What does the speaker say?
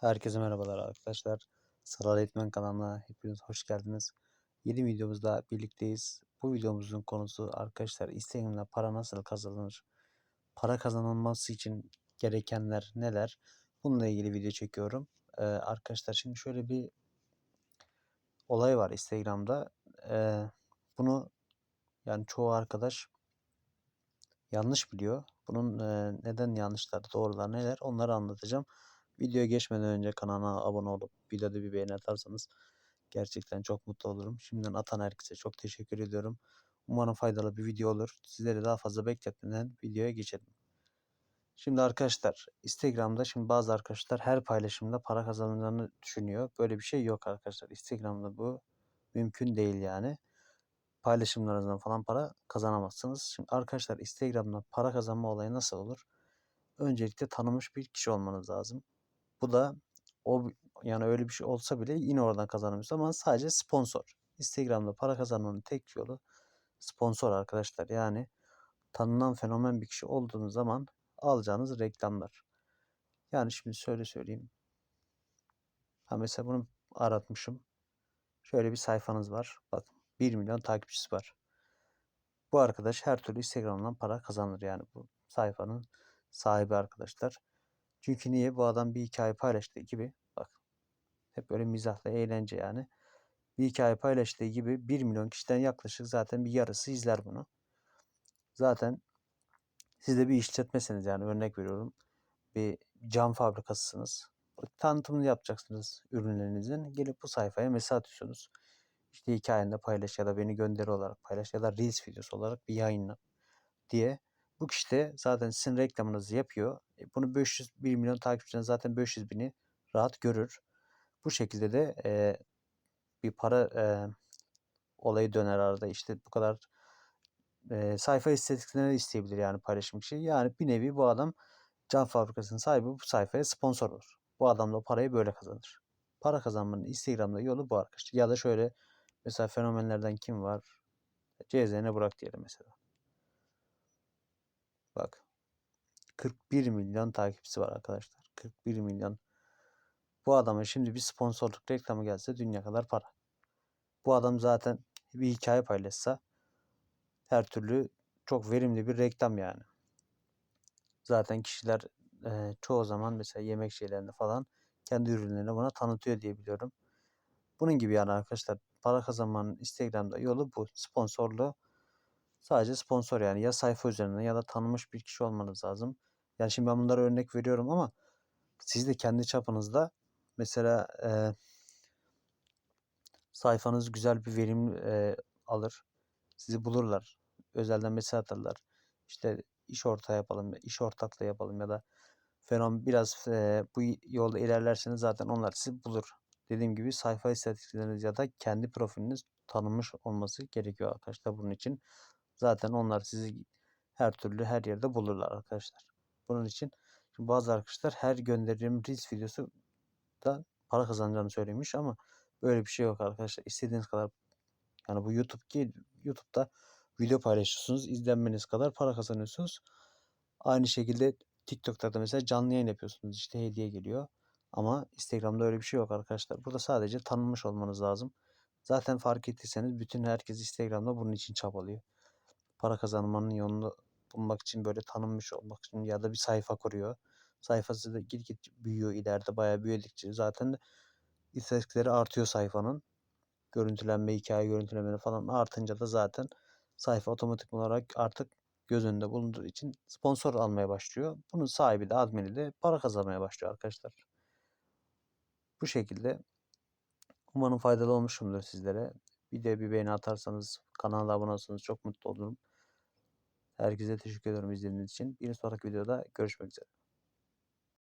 Herkese merhabalar arkadaşlar. Saral Eğitmen kanalına hepiniz hoş geldiniz. Yeni videomuzda birlikteyiz. Bu videomuzun konusu arkadaşlar Instagram'da para nasıl kazanılır? Para kazanılması için gerekenler neler? Bununla ilgili video çekiyorum. Ee, arkadaşlar şimdi şöyle bir olay var Instagram'da. Ee, bunu yani çoğu arkadaş yanlış biliyor. Bunun e, neden yanlışları, doğrular neler onları anlatacağım. Videoya geçmeden önce kanala abone olup videoda bir beğeni atarsanız gerçekten çok mutlu olurum. Şimdiden atan herkese çok teşekkür ediyorum. Umarım faydalı bir video olur. Sizleri daha fazla bekletmeden videoya geçelim. Şimdi arkadaşlar Instagram'da şimdi bazı arkadaşlar her paylaşımda para kazanacağını düşünüyor. Böyle bir şey yok arkadaşlar. Instagram'da bu mümkün değil yani. Paylaşımlarınızdan falan para kazanamazsınız. Şimdi arkadaşlar Instagram'da para kazanma olayı nasıl olur? Öncelikle tanınmış bir kişi olmanız lazım. Bu da o yani öyle bir şey olsa bile yine oradan kazanamıyorsun ama sadece sponsor. Instagram'da para kazanmanın tek yolu sponsor arkadaşlar. Yani tanınan fenomen bir kişi olduğunuz zaman alacağınız reklamlar. Yani şimdi şöyle söyleyeyim. Ha mesela bunu aratmışım. Şöyle bir sayfanız var. Bakın 1 milyon takipçisi var. Bu arkadaş her türlü Instagram'dan para kazanır yani bu sayfanın sahibi arkadaşlar. Çünkü niye? Bu adam bir hikaye paylaştığı gibi bak hep böyle mizahla eğlence yani. Bir hikaye paylaştığı gibi 1 milyon kişiden yaklaşık zaten bir yarısı izler bunu. Zaten siz de bir işletmesiniz yani örnek veriyorum. Bir cam fabrikasısınız. Tanıtımını yapacaksınız ürünlerinizin. Gelip bu sayfaya mesaj atıyorsunuz. İşte hikayende paylaş ya da beni gönderi olarak paylaş ya da Reels videosu olarak bir yayınla diye. Bu kişi de zaten sizin reklamınızı yapıyor. E, bunu 500 1 milyon takipçiden zaten 500 bini rahat görür. Bu şekilde de e, bir para e, olayı döner arada. İşte bu kadar e, sayfa istediklerini isteyebilir yani paylaşım kişi. Yani bir nevi bu adam can fabrikasının sahibi bu sayfaya sponsor olur. Bu adam da parayı böyle kazanır. Para kazanmanın Instagram'da yolu bu arkadaşlar. Ya da şöyle mesela fenomenlerden kim var? CZN Burak diyelim mesela. Bak. 41 milyon takipçisi var arkadaşlar. 41 milyon. Bu adama şimdi bir sponsorluk reklamı gelse dünya kadar para. Bu adam zaten bir hikaye paylaşsa her türlü çok verimli bir reklam yani. Zaten kişiler e, çoğu zaman mesela yemek şeylerinde falan kendi ürünlerini buna tanıtıyor diye biliyorum. Bunun gibi yani arkadaşlar para kazanmanın Instagram'da yolu bu. Sponsorlu sadece sponsor yani ya sayfa üzerinden ya da tanınmış bir kişi olmanız lazım. Yani şimdi ben bunlara örnek veriyorum ama siz de kendi çapınızda mesela e, sayfanız güzel bir verim e, alır. Sizi bulurlar. Özelden mesaj atarlar. İşte iş ortağı yapalım, iş ortaklığı yapalım ya da fenomen biraz e, bu yolda ilerlerseniz zaten onlar sizi bulur. Dediğim gibi sayfa istatistikleriniz ya da kendi profiliniz tanınmış olması gerekiyor arkadaşlar bunun için. Zaten onlar sizi her türlü her yerde bulurlar arkadaşlar. Bunun için şimdi bazı arkadaşlar her gönderdiğim Reels videosu da para kazanacağını söylemiş ama böyle bir şey yok arkadaşlar. İstediğiniz kadar yani bu YouTube ki YouTube'da video paylaşıyorsunuz. izlenmeniz kadar para kazanıyorsunuz. Aynı şekilde TikTok'ta da mesela canlı yayın yapıyorsunuz. işte hediye geliyor. Ama Instagram'da öyle bir şey yok arkadaşlar. Burada sadece tanınmış olmanız lazım. Zaten fark ettiyseniz bütün herkes Instagram'da bunun için çabalıyor. Para kazanmanın yolunu bulmak için böyle tanınmış olmak için ya da bir sayfa kuruyor. Sayfası da git git büyüyor ileride bayağı büyüdükçe zaten de istatistikleri artıyor sayfanın. Görüntülenme, hikaye görüntülemeleri falan artınca da zaten sayfa otomatik olarak artık göz önünde bulunduğu için sponsor almaya başlıyor. Bunun sahibi de admini de para kazanmaya başlıyor arkadaşlar. Bu şekilde umarım faydalı olmuşumdur sizlere. Videoya bir beğeni atarsanız, kanala abone olursanız çok mutlu olurum. Herkese teşekkür ederim izlediğiniz için. Bir sonraki videoda görüşmek üzere.